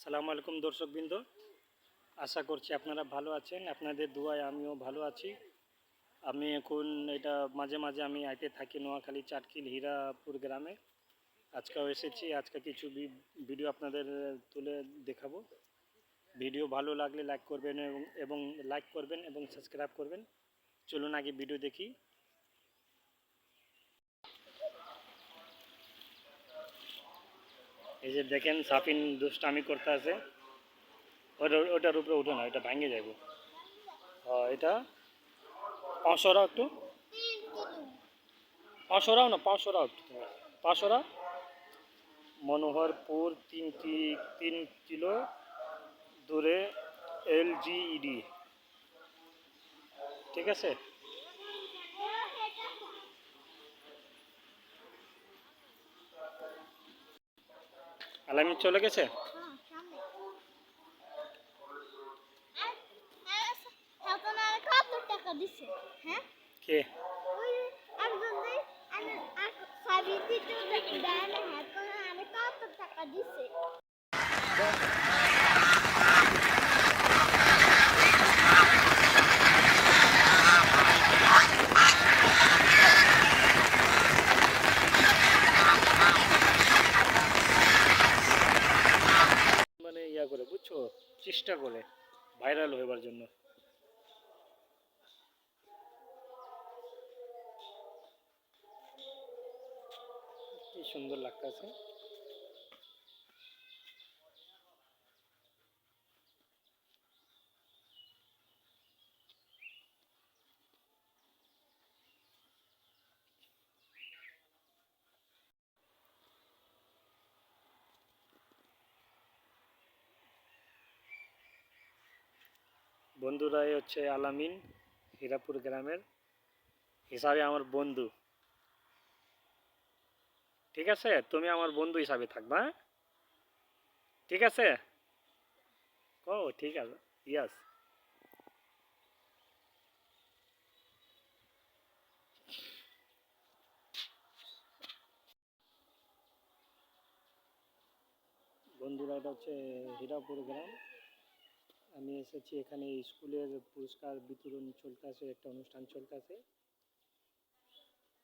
আসসালামু আলাইকুম দর্শকবৃন্দ। আশা করছি আপনারা ভালো আছেন। আপনাদের দোয়ায় আমিও ভালো আছি। আমি এখন এটা মাঝে মাঝে আমি আইতে থাকি নোয়াখালী চাটকিল হীরাপুর গ্রামে। আজকেও এসেছি, আজকে কিছু ভিডিও আপনাদের তুলে দেখাবো। ভিডিও ভালো লাগলে লাইক করবেন এবং এবং লাইক করবেন এবং সাবস্ক্রাইব করবেন। চলুন আগে ভিডিও দেখি। এই যে দেখেন, সাফিন দুষ্টামি করতে আছে। ওটা ওটার উপরে উঠে না, এটা ভাঙে যাবে এটা? পাঁচশো রাও একটু? পাঁচশো রাও না পাঁচশো রাও একটু তুমি। পাঁচশো রাও মনোহরপুর তিনটি তিন কিলো দূরে এল জিইডি ঠিক আছে আলামি চলে গেছে কত টাকা দিছে হ্যাঁ কে ওই একজন দেয় আমি আর সাবি দিতে দেয় না হ্যাঁ তো আমি কত টাকা দিছে মানে ইয়া করে বুঝছ চেষ্টা করে ভাইরাল হইবার জন্য। কি সুন্দর লাগতেছে। বন্ধুরা হচ্ছে আলামিন, হীরাপুর গ্রামের। হিসাবে আমার বন্ধু। ঠিক আছে? তুমি আমার বন্ধু হিসাবে থাকবা হ্যাঁ? ঠিক আছে? ও, ঠিক আছে। ইয়াস বন্ধুরা, এটা হচ্ছে হীরাপুর গ্রাম। আমি এসেছি এখানে স্কুলের পুরস্কার বিতরণ চলতেছে, একটা অনুষ্ঠান চলতেছে।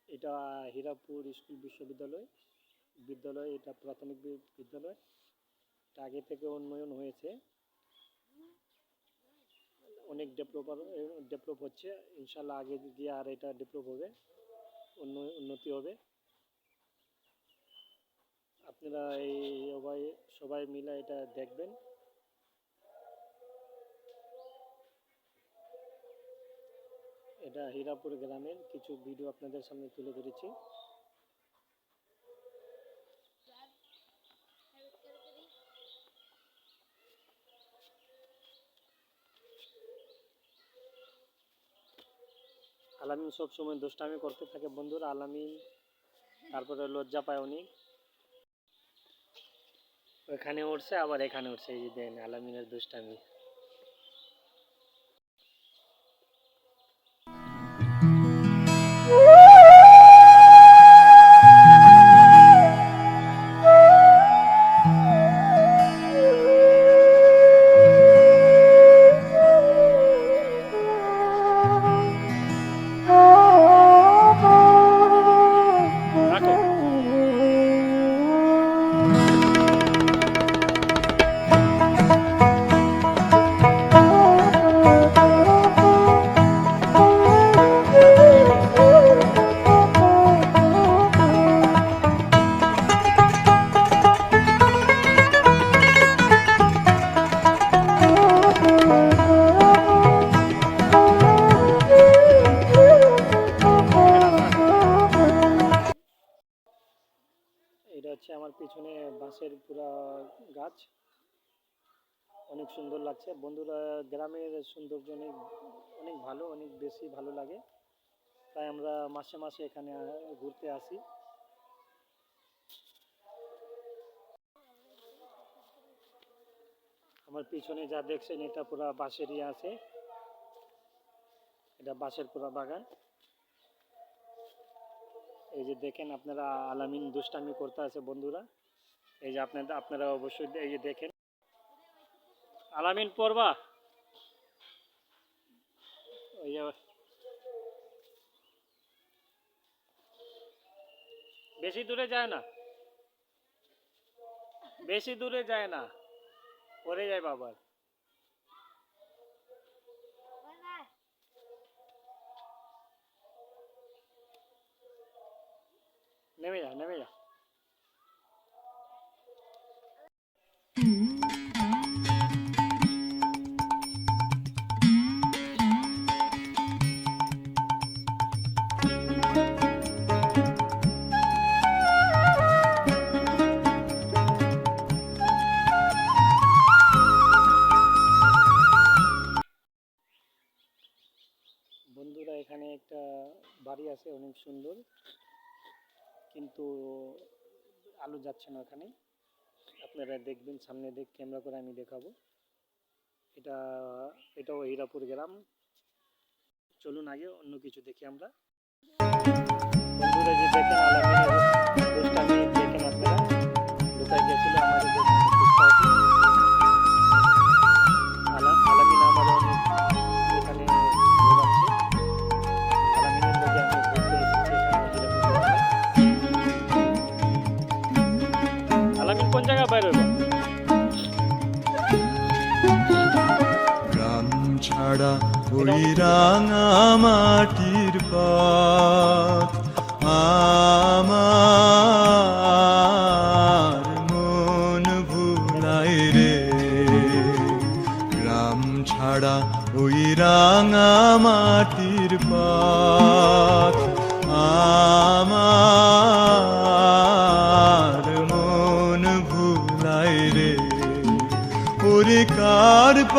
এটা হীরাপুর স্কুল বিশ্ববিদ্যালয়। বিদ্যালয়, এটা প্রাথমিক বিদ্যালয়। এটা আগে থেকে উন্নয়ন হয়েছে। অনেক ডেভেলপ ডেভেলপ হচ্ছে। ইনশাল্লাহ আগে গিয়ে আর এটা ডেভেলপ হবে, উন্ন- উন্নতি হবে। আপনারা এই সবাই সবাই মিলে এটা দেখবেন। এটা হীরাপুর গ্রামের কিছু ভিডিও আপনাদের সামনে তুলে ধরেছি। আলামিন সব সময় দুষ্টামি করতে থাকে বন্ধুরা, আলামিন, তারপরে লজ্জা পায় অনেক ওখানে উঠছে, আবার এখানে উঠছে, এই যে দেন আলামিনের দুষ্টামি। হচ্ছে আমার পিছনে বাঁশের পুরা গাছ। অনেক সুন্দর লাগছে। বন্ধুরা, গ্রামের সৌন্দর্য অনেক অনেক ভালো, অনেক বেশি ভালো লাগে। তাই আমরা মাসে মাসে এখানে ঘুরতে আসি। আমার পিছনে যা দেখছেন, এটা পুরা বাঁশেরই আছে। এটা বাঁশের পুরা বাগান। এই যে দেখেন আপনারা আলামিন দুষ্টামি করতে আছে বন্ধুরা। এই যে আপনাদের আপনারা অবশ্যই এই যে দেখেন। আলামিন পড়বা। ওই যে বেশি দূরে যায় না। বেশি দূরে যায় না। পরে যায় বাবার। নেমে যা নেমে যা বন্ধুরা এখানে একটা বাড়ি আছে অনেক সুন্দর। কিন্তু আলু যাচ্ছে না ওখানে। আপনারা দেখবেন, সামনে দেখ, ক্যামেরা করে আমি দেখাবো। এটা, এটাও হীরাপুর গ্রাম। চলুন আগে অন্য কিছু দেখি আমরা। বন্ধুরা যে দেখেন বাইরে গ্রাম ছাড়া ওই রাঙা মাটির আমার মন ভুলাই রে। গ্রাম ছাড়া ওই রাঙা মাটির পথ, আমার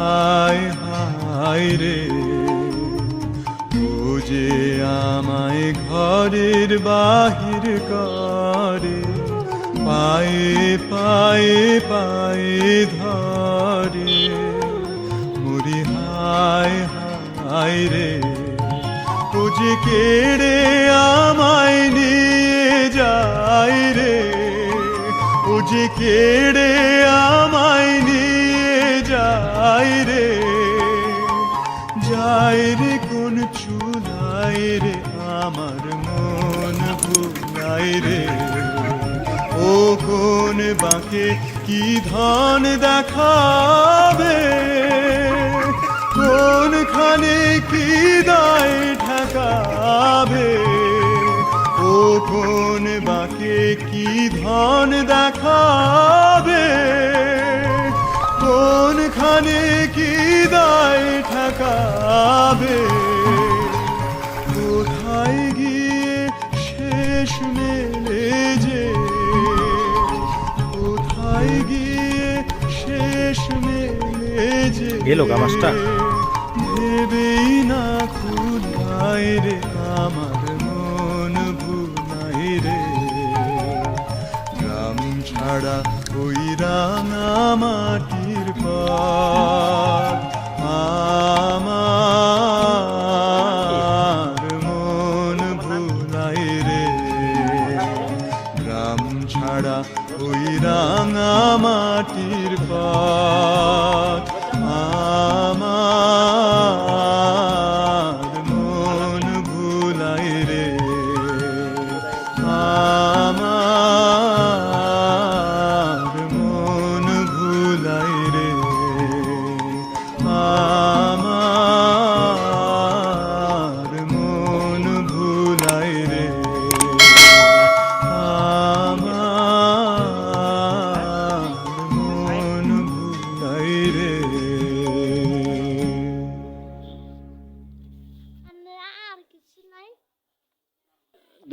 হায় হায় রে। যে আমায় ঘরের বাহির করে, পায়ে পায়ে পায়ে ধরে। মুড়ি হায় হায় রে। ও যে কেড়ে আমায় নিয়ে যায় রে। ও যে কেড়ে আমায় যায় রে যাই রে কোন চুলাই রে, আমার মন ভুলাই রে। ও কোন বাঁকে কি ধন দেখাবে? কোনখানে কি দায় ঠেকাবে? ও কোন বাঁকে কি ধন দেখাবে? কোনখানে কি দায় ঠেকাবে? কোথায় গিয়ে শেষ মেলে যে? কোথায় গিয়ে শেষ মেলে যে? গেলো গা মাছটা? ভেবেই না খুলাই রে। ওই রাঙা মাটির পা আমার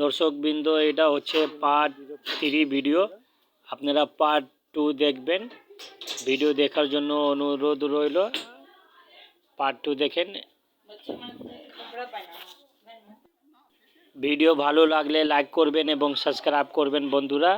দর্শকবৃন্দ, এটা হচ্ছে পার্ট থ্রি ভিডিও আপনারা পার্ট টু দেখবেন। ভিডিও দেখার জন্য অনুরোধ রইল। পার্ট টু দেখেন। ভিডিও ভালো লাগলে লাইক করবেন এবং সাবস্ক্রাইব করবেন বন্ধুরা।